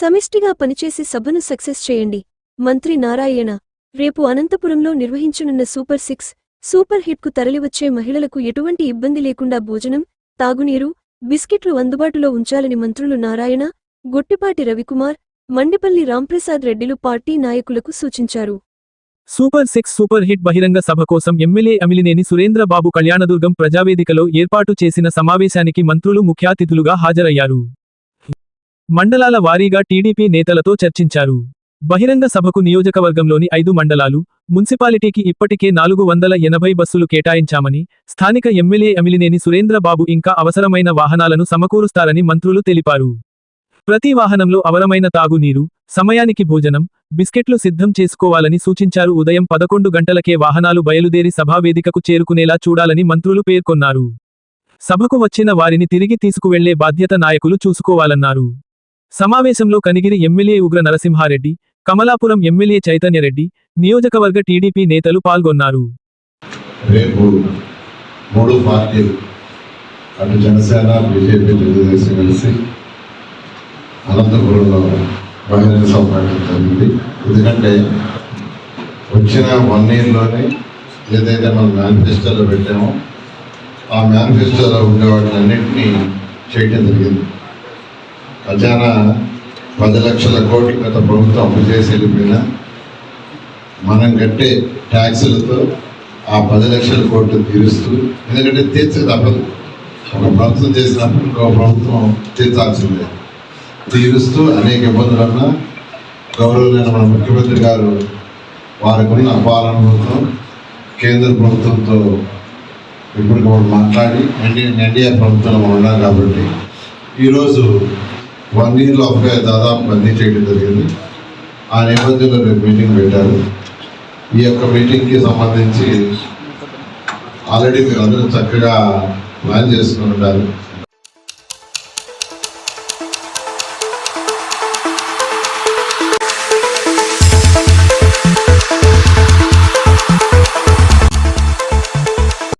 సమిష్టిగా పనిచేసి సభను సక్సెస్ చేయండి. మంత్రి నారాయణ రేపు అనంతపురంలో నిర్వహించనున్న సూపర్ సిక్స్ సూపర్ హిట్కు తరలివచ్చే మహిళలకు ఎటువంటి ఇబ్బంది లేకుండా భోజనం తాగునీరు బిస్కెట్లు అందుబాటులో ఉంచాలని మంత్రులు నారాయణ గొట్టిపాటి రవికుమార్ మండిపల్లి రాంప్రసాద్ రెడ్డిలు పార్టీ నాయకులకు సూచించారు. సూపర్ సిక్స్ సూపర్ హిట్ బహిరంగ సభ కోసం ఎమ్మెల్యే అమిలినేని సురేంద్రబాబు కళ్యాణదుర్గం ప్రజావేదికలో ఏర్పాటు చేసిన సమావేశానికి మంత్రులు ముఖ్యాతిథులుగా హాజరయ్యారు. మండలాల వారీగా టీడీపీ నేతలతో చర్చించారు. బహిరంగ సభకు నియోజకవర్గంలోని ఐదు మండలాలు మున్సిపాలిటీకి ఇప్పటికే నాలుగు వందల ఎనభై బస్సులు కేటాయించామని స్థానిక ఎమ్మెల్యే అమిలినేని సురేంద్రబాబు ఇంకా అవసరమైన వాహనాలను సమకూరుస్తారని మంత్రులు తెలిపారు. ప్రతి వాహనంలో అవరమైన తాగునీరు సమయానికి భోజనం బిస్కెట్లు సిద్ధం చేసుకోవాలని సూచించారు. ఉదయం పదకొండు గంటలకే వాహనాలు బయలుదేరి సభావేదికకు చేరుకునేలా చూడాలని మంత్రులు పేర్కొన్నారు. సభకు వచ్చిన వారిని తిరిగి తీసుకువెళ్ళే బాధ్యత నాయకులు చూసుకోవాలన్నారు. సమావేశంలో కనిగిరి ఎమ్మెల్యే ఉగ్ర నరసింహారెడ్డి కమలాపురం ఎమ్మెల్యే చైతన్యరెడ్డి నియోజకవర్గ టీడీపీ నేతలు పాల్గొన్నారు. రేపు మూడు పార్టీలు అటు జనసేన బీజేపీ తెలుగుదేశం కలిసి అనంతపురంలో బహిరంగ సభ జరిగింది. ఎందుకంటే వచ్చిన వన్ ఇయర్లోనే ఏదైతే మనం మేనిఫెస్టోలో పెట్టామో ఆ మేనిఫెస్టోలో ఉండే వాటిని అన్నింటినీ చేయటం జరిగింది. ఖజానా పది లక్షల కోట్లు గత ప్రభుత్వం అప్పు చేసి వెళ్ళిపోయినా మనం కట్టే ట్యాక్సులతో ఆ పది లక్షల కోట్లు తీరుస్తూ ఎందుకంటే తీర్చక తప్పదు ఒక ప్రభుత్వం చేసినప్పుడు ఇంకో ప్రభుత్వం తీర్చాల్సిందే. తీరుస్తూ అనేక ఇబ్బందులన్నా గౌరవమైన మన ముఖ్యమంత్రి గారు వారికున్న ఉన్న కేంద్ర ప్రభుత్వంతో ఇప్పుడు మనం మాట్లాడి ఎన్డీఏ ఎన్డీఏ ప్రభుత్వంలో మనం ఉన్నాం కాబట్టి ఈరోజు వన్ ఇయర్లో లోపే దాదాపు అన్నీ చేయడం జరిగింది. ఆ నేపథ్యంలో రేపు మీటింగ్ పెట్టారు. ఈ యొక్క మీటింగ్కి సంబంధించి ఆల్రెడీ మీరు అందరూ చక్కగా ప్లాన్ చేసుకుని ఉంటారు